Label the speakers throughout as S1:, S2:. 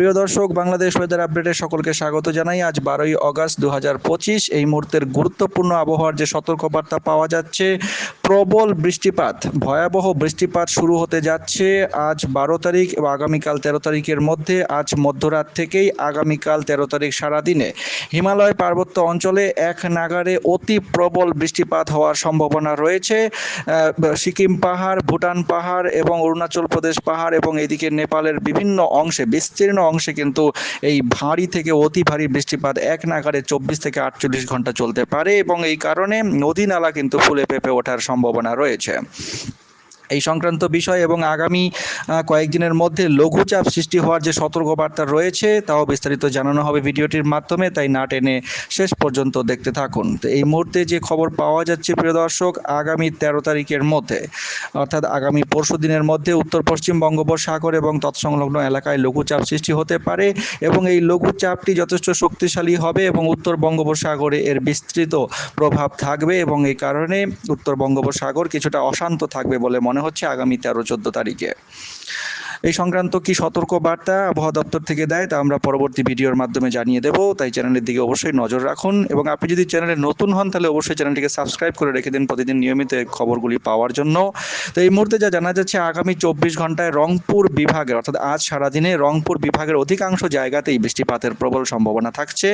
S1: প্রিয় দর্শক, বাংলাদেশ ওয়েদার আপডেটে সকলকে স্বাগত জানাই। আজ বারোই অগাস্ট দু হাজার পঁচিশ, এই মুহূর্তের গুরুত্বপূর্ণ আবহাওয়ার যে সতর্কবার্তা পাওয়া যাচ্ছে, প্রবল বৃষ্টিপাত, ভয়াবহ বৃষ্টিপাত শুরু হতে যাচ্ছে আজ বারো তারিখ এবং আগামীকাল তেরো তারিখের মধ্যে, আজ মধ্যরাত থেকেই আগামীকাল তেরো তারিখ সারাদিনে। হিমালয় পার্বত্য অঞ্চলে এক নাগারে অতি প্রবল বৃষ্টিপাত হওয়ার সম্ভাবনা রয়েছে। সিকিম পাহাড়, ভুটান পাহাড় এবং অরুণাচল প্রদেশ পাহাড় এবং এদিকে নেপালের বিভিন্ন অংশে বিস্তীর্ণ অংশে কিন্তু এই ভারী থেকে অতি ভারী বৃষ্টিপাত এক নাগারে চব্বিশ থেকে আটচল্লিশ ঘণ্টা চলতে পারে এবং এই কারণে নদী নালা কিন্তু ফুলে পেঁপে ওঠার সম্ভাবনা রয়েছে। এই সংক্রান্ত বিষয় এবং আগামী কয়েকদিনের মধ্যে লঘুচাপ সৃষ্টি হওয়ার যে সতর্কবার্তা রয়েছে তাও বিস্তারিত জানানো হবে ভিডিওটির মাধ্যমে, তাই না টেনে শেষ পর্যন্ত দেখতে থাকুন। তো এই মুহূর্তে যে খবর পাওয়া যাচ্ছে, প্রিয় দর্শক, আগামী তেরো তারিখের মধ্যে, অর্থাৎ আগামী পরশু দিনের মধ্যে উত্তর পশ্চিম বঙ্গোপসাগর এবং তৎসংলগ্ন এলাকায় লঘুচাপ সৃষ্টি হতে পারে এবং এই লঘুচাপটি যথেষ্ট শক্তিশালী হবে এবং উত্তর বঙ্গোপসাগরে এর বিস্তৃত প্রভাব থাকবে এবং এই কারণে উত্তর বঙ্গোপসাগর কিছুটা অশান্ত থাকবে বলে মনে হচ্ছে আগামী তেরো চোদ্দ তারিখে। এই সংক্রান্ত কি সতর্ক বার্তা আবহাওয়া দপ্তর থেকে দেয় তা আমরা পরবর্তী ভিডিওর মাধ্যমে জানিয়ে দেব। তাই চ্যানেলের দিকে অবশ্যই নজর রাখুন এবং আপনি যদি চ্যানেলে নতুন হন তাহলে অবশ্যই চ্যানেলটিকে সাবস্ক্রাইব করে রেখে দিন প্রতিদিন নিয়মিত খবরগুলি পাওয়ার জন্য। তো এই মুহূর্তে যা জানা যাচ্ছে, আগামী চব্বিশ ঘন্টায় রংপুর বিভাগের অর্থাৎ আজ সারাদিনে রংপুর বিভাগের অধিকাংশ জায়গাতেই বৃষ্টিপাতের প্রবল সম্ভাবনা থাকছে।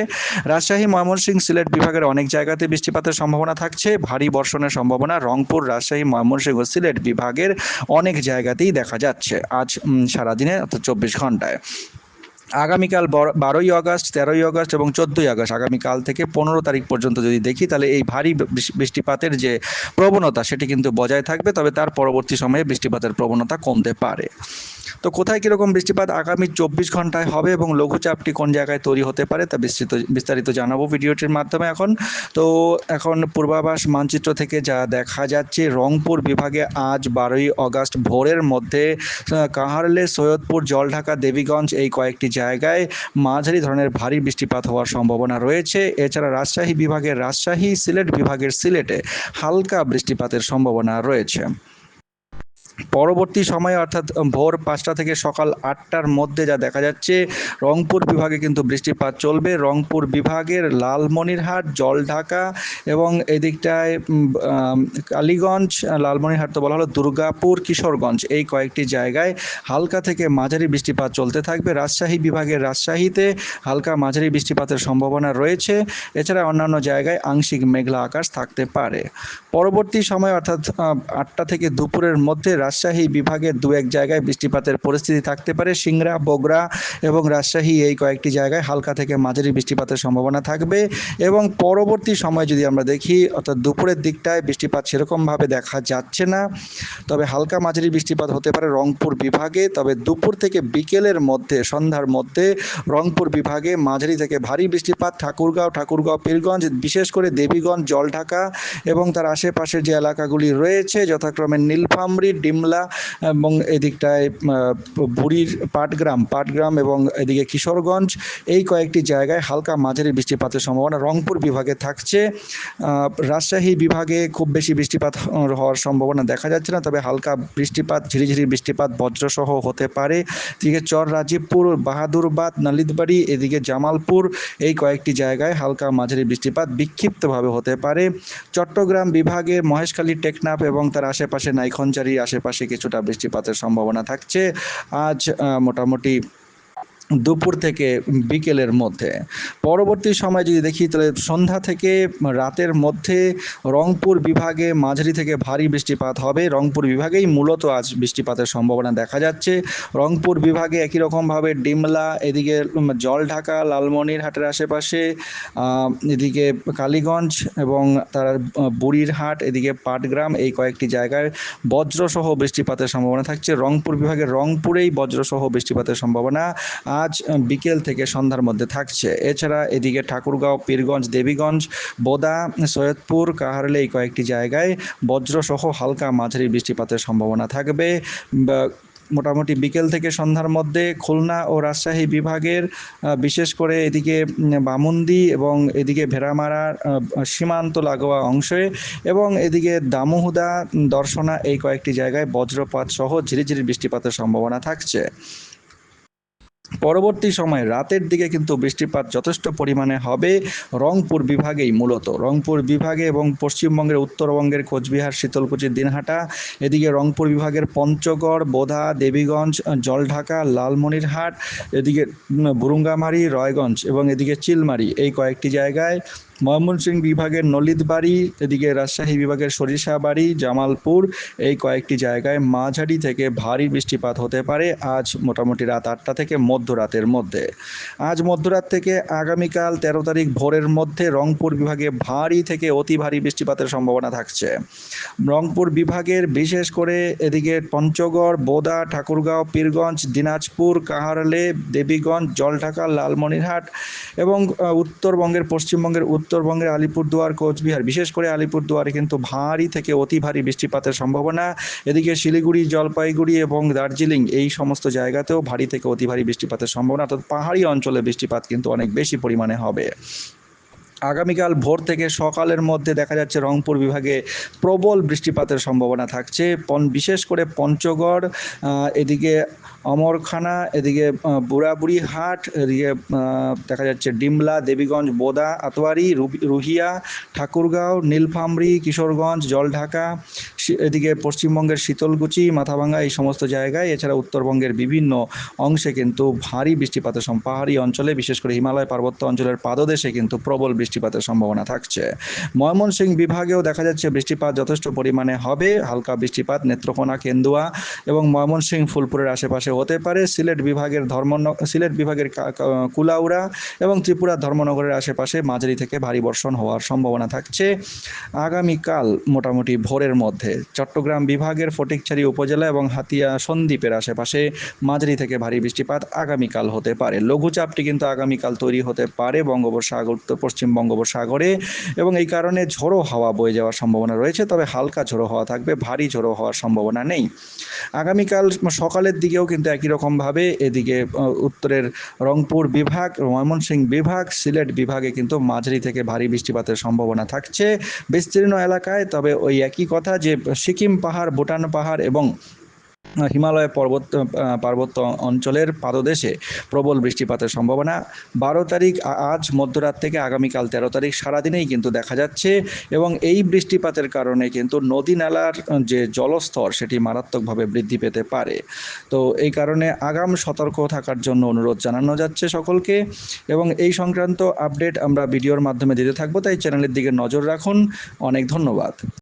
S1: রাজশাহী, ময়মনসিংহ, সিলেট বিভাগের অনেক জায়গাতে বৃষ্টিপাতের সম্ভাবনা থাকছে। ভারী বর্ষণের সম্ভাবনা রংপুর, রাজশাহী, ময়মনসিংহ সিলেট বিভাগের অনেক জায়গাতেই দেখা যাচ্ছে। আজ সারাদিনে অর্থাৎ চব্বিশ ঘন্টায়। আগামীকাল বর- বারোই আগস্ট, তেরোই আগস্ট এবং চোদ্দোই আগস্ট, আগামীকাল থেকে পনেরো তারিখ পর্যন্ত যদি দেখি, তাহলে এই ভারী বৃষ্টিপাতের যে প্রবণতা, সেটি কিন্তু বজায় থাকবে, তবে তার পরবর্তী সময়ে বৃষ্টিপাতের প্রবণতা কমতে পারে। তো কোথায় কীরকম বৃষ্টিপাত আগামী চব্বিশ ঘন্টায় হবে এবং লঘুচাপটি কোন জায়গায় তৈরি হতে পারে তা বিস্তৃত, বিস্তারিত জানাব ভিডিওটির মাধ্যমে এখন। তো এখন পূর্বাভাস মানচিত্র থেকে যা দেখা যাচ্ছে, রংপুর বিভাগে আজ বারোই আগস্ট ভোরের মধ্যে কাহারলে, সৈয়দপুর, জলঢাকা, দেবীগঞ্জ এই কয়েকটি জায়গায় মাঝারি ধরনের ভারী বৃষ্টিপাত হওয়ার সম্ভাবনা রয়েছে। এছাড়া রাজশাহী বিভাগের রাজশাহী, সিলেট বিভাগের সিলেটে হালকা বৃষ্টিপাতের সম্ভাবনা রয়েছে। পরবর্তী সময়ে অর্থাৎ ভোর পাঁচটা থেকে সকাল আটটার মধ্যে যা দেখা যাচ্ছে, রংপুর বিভাগে কিন্তু বৃষ্টিপাত চলবে। রংপুর বিভাগের লালমনিরহাট, জলঢাকা এবং এদিকটায় কালীগঞ্জ, লালমনিরহাট তো বলা হলো, দুর্গাপুর, কিশোরগঞ্জ এই কয়েকটি জায়গায় হালকা থেকে মাঝারি বৃষ্টিপাত চলতে থাকবে। রাজশাহী বিভাগের রাজশাহীতে হালকা মাঝারি বৃষ্টিপাতের সম্ভাবনা রয়েছে। এছাড়া অন্যান্য জায়গায় আংশিক মেঘলা আকাশ থাকতে পারে। পরবর্তী সময় অর্থাৎ আটটা থেকে দুপুরের মধ্যে রাজশাহী বিভাগের দু এক জায়গায় বৃষ্টিপাতের পরিস্থিতি থাকতে পারে। সিংড়া, বগুড়া এবং রাজশাহী এই কয়েকটি জায়গায় হালকা থেকে মাঝারি বৃষ্টিপাতের সম্ভাবনা থাকবে এবং পরবর্তী সময় যদি আমরা দেখি, অর্থাৎ দুপুরের দিকটায় বৃষ্টিপাত সেরকমভাবে দেখা যাচ্ছে না। তবে হালকা মাঝারি বৃষ্টিপাত হতে পারে রংপুর বিভাগে। তবে দুপুর থেকে বিকেলের মধ্যে, সন্ধ্যার মধ্যে রংপুর বিভাগে মাঝারি থেকে ভারী বৃষ্টিপাত ঠাকুরগাঁও ঠাকুরগাঁও, পীরগঞ্জ, বিশেষ করে দেবীগঞ্জ, জলঢাকা এবং তার আশেপাশের যে এলাকাগুলি রয়েছে, যথাক্রমে নীলফামরি ডিমলা এবং এদিকটায় বুড়ির পাটগ্রাম পাটগ্রাম এবং এদিকে কিশোরগঞ্জ, এই কয়েকটি জায়গায় হালকা মাঝারি বৃষ্টিপাতের সম্ভাবনা। রংপুর বিভাগে থাকছে রাজশাহী বিভাগে খুব বেশি বৃষ্টিপাত হওয়ার সম্ভাবনা দেখা যাচ্ছে না, তবে হালকা বৃষ্টিপাত, ঝিরিঝিরি বৃষ্টিপাত বজ্রসহ হতে পারে। এদিকে চর রাজীবপুর, বাহাদুরবাদ, নালিতবাড়ি, এদিকে জামালপুর, এই কয়েকটি জায়গায় হালকা মাঝারি বৃষ্টিপাত বিক্ষিপ্তভাবে হতে পারে। চট্টগ্রাম বিভাগে মহেশখালী, টেকনাফ এবং তার আশেপাশে নাইখঞ্জারি আশেপাশে কিছুটা বৃষ্টিপাতের সম্ভাবনা থাকছে। আজ মোটামুটি দুপুর থেকে বিকেলের মধ্যে। পরবর্তী সময় যদি দেখি, তাহলে সন্ধ্যা থেকে রাতের মধ্যে রংপুর বিভাগে মাঝারি থেকে ভারী বৃষ্টিপাত হবে। রংপুর বিভাগেই মূলত আজ বৃষ্টিপাতের সম্ভাবনা দেখা যাচ্ছে। রংপুর বিভাগে একই রকমভাবে ডিমলা, এদিকে জলঢাকা, লালমনিরহাটের আশেপাশে এদিকে কালীগঞ্জ এবং তার বুড়িরহাট, এদিকে পাটগ্রাম, এই কয়েকটি জায়গায় বজ্রসহ বৃষ্টিপাতের সম্ভাবনা থাকছে। রংপুর বিভাগের রংপুরেই বজ্রসহ বৃষ্টিপাতের সম্ভাবনা। আজ বিকেল থেকে সন্ধ্যার মধ্যে থাকছে। এছাড়া এদিকে ঠাকুরগাঁও, পীরগঞ্জ, দেবীগঞ্জ, বোদা, সৈয়দপুর, কাহারলে এই কয়েকটি জায়গায় বজ্রসহ হালকা মাঝারি বৃষ্টিপাতের সম্ভাবনা থাকবে। মোটামুটি বিকেল থেকে সন্ধ্যার মধ্যে খুলনা ও রাজশাহী বিভাগের বিশেষ করে এদিকে বামুন্দি এবং এদিকে ভেড়ামারা সীমান্ত লাগোয়া অংশে এবং এদিকে দামুহুদা দর্শনা এই কয়েকটি জায়গায় বজ্রপাত সহ ঝিরিঝিরি বৃষ্টিপাতের সম্ভাবনা থাকছে। পরবর্তী সময়ে রাতের দিকে কিন্তু বৃষ্টিপাত যথেষ্ট পরিমাণে হবে। রংপুর বিভাগেই মূলত। রংপুর বিভাগে এবং পশ্চিমবঙ্গের উত্তরবঙ্গের কোচবিহার, শীতলকুচি, দিনহাটা, এদিকে রংপুর বিভাগের পঞ্চগড়, বোধা, দেবীগঞ্জ, জলঢাকা, লালমনিরহাট, এদিকে বুরুঙ্গামারি, রয়গঞ্জ এবং এদিকে চিলমারি এই কয়েকটি জায়গায় ময়মনসিংহ বিভাগের নলিতবাড়ি, এদিকে রাজশাহী বিভাগের সরিষাবাড়ি, জামালপুর, এই কয়েকটি জায়গায় মাঝারি থেকে ভারী বৃষ্টিপাত হতে পারে আজ মোটামুটি রাত আটটা থেকে মধ্যরাতের মধ্যে। আজ মধ্যরাত থেকে আগামীকাল তেরো তারিখ ভোরের মধ্যে রংপুর বিভাগে ভারী থেকে অতি ভারী বৃষ্টিপাতের সম্ভাবনা থাকছে। রংপুর বিভাগের বিশেষ করে এদিকে পঞ্চগড়, বোদা, ঠাকুরগাঁও, পীরগঞ্জ, দিনাজপুর, কাহারলে, দেবীগঞ্জ, জলঢাকা, লালমনিরহাট এবং উত্তরবঙ্গের, পশ্চিমবঙ্গের, উত্তরবঙ্গের আলিপুরদুয়ার, কোচবিহার, বিশেষ করে আলিপুরদুয়ারে কিন্তু ভারী থেকে অতি ভারী বৃষ্টিপাতের সম্ভাবনা। এদিকে শিলিগুড়ি, জলপাইগুড়ি এবং দার্জিলিং এই সমস্ত জায়গাতেও ভারী থেকে অতি ভারী বৃষ্টিপাতের সম্ভাবনা। অর্থাৎ পাহাড়ি অঞ্চলে বৃষ্টিপাত কিন্তু অনেক বেশি পরিমাণে হবে। আগামীকাল ভোর থেকে সকালের মধ্যে দেখা যাচ্ছে রংপুর বিভাগে প্রবল বৃষ্টিপাতের সম্ভাবনা থাকছে। বিশেষ করে পঞ্চগড় এদিকে অমরখানা, এদিকে বুড়াবুড়ি হাট, এদিকে দেখা যাচ্ছে ডিমলা, দেবীগঞ্জ, বোদা, আতোয়ারি রুহিয়া, ঠাকুরগাঁও, নীলফামরি, কিশোরগঞ্জ, জলঢাকা এদিকে পশ্চিমবঙ্গের শীতলকুচি, মাথাভাঙ্গা এই সমস্ত জায়গায়। এছাড়া উত্তরবঙ্গের বিভিন্ন অংশে কিন্তু ভারী বৃষ্টিপাতের সম পাহাড়ি অঞ্চলে, বিশেষ করে হিমালয় পার্বত্য অঞ্চলের পাদদেশে কিন্তু প্রবল বৃষ্টিপাতের সম্ভাবনা থাকছে। ময়মনসিংহ বিভাগেও দেখা যাচ্ছে বৃষ্টিপাত যথেষ্ট পরিমাণে হবে। হালকা বৃষ্টিপাত, নেত্রকোনা, কেন্দুয়া এবং ময়মনসিংহ, ফুলপুরের আশেপাশে হতে পারে। সিলেট বিভাগের ধর্মন সিলেট বিভাগের কুলাউড়া এবং ত্রিপুরার ধর্মনগরের আশেপাশে মাঝারি থেকে ভারী বর্ষণ হওয়ার সম্ভাবনা থাকছে। আগামীকাল মোটামুটি ভোরের মধ্যে চট্টগ্রাম বিভাগের ফটিকছড়ি উপজেলা এবং হাতিয়া সন্দ্বীপের আশেপাশে মাঝারি থেকে ভারী বৃষ্টিপাত আগামীকাল হতে পারে। লঘুচাপটি কিন্তু আগামীকাল তৈরি হতে পারে। বঙ্গোপসাগর উত্তর পশ্চিম বঙ্গোপসাগরে এবং এই কারণে ঝোড়ো হাওয়া বয়ে যাওয়ার সম্ভাবনা রয়েছে, তবে হালকা ঝোড়ো হাওয়া থাকবে, ভারী ঝোড়ো হওয়ার সম্ভাবনা নেই। আগামীকাল সকালের দিকেও কিন্তু একই রকমভাবে এদিকে উত্তরের রংপুর বিভাগ, ময়মনসিংহ বিভাগ, সিলেট বিভাগে কিন্তু মাঝারি থেকে ভারী বৃষ্টিপাতের সম্ভাবনা থাকছে। বিস্তীর্ণ এলাকায় তবে ওই একই কথা যে, সিকিম পাহাড়, ভুটান পাহাড় এবং হিমালয় পর্বত পার্বত্য অঞ্চলের পাদদেশে প্রবল বৃষ্টিপাতের সম্ভাবনা। বারো তারিখ আজ মধ্যরাত থেকে আগামীকাল তেরো তারিখ সারাদিনেই কিন্তু দেখা যাচ্ছে এবং এই বৃষ্টিপাতের কারণে কিন্তু নদী নালার যে জলস্তর সেটি মারাত্মকভাবে বৃদ্ধি পেতে পারে। তো এই কারণে আগাম সতর্ক থাকার জন্য অনুরোধ জানানো যাচ্ছে সকলকে এবং এই সংক্রান্ত আপডেট আমরা ভিডিওর মাধ্যমে দিতে থাকব, তাই চ্যানেলের দিকে নজর রাখুন। অনেক ধন্যবাদ।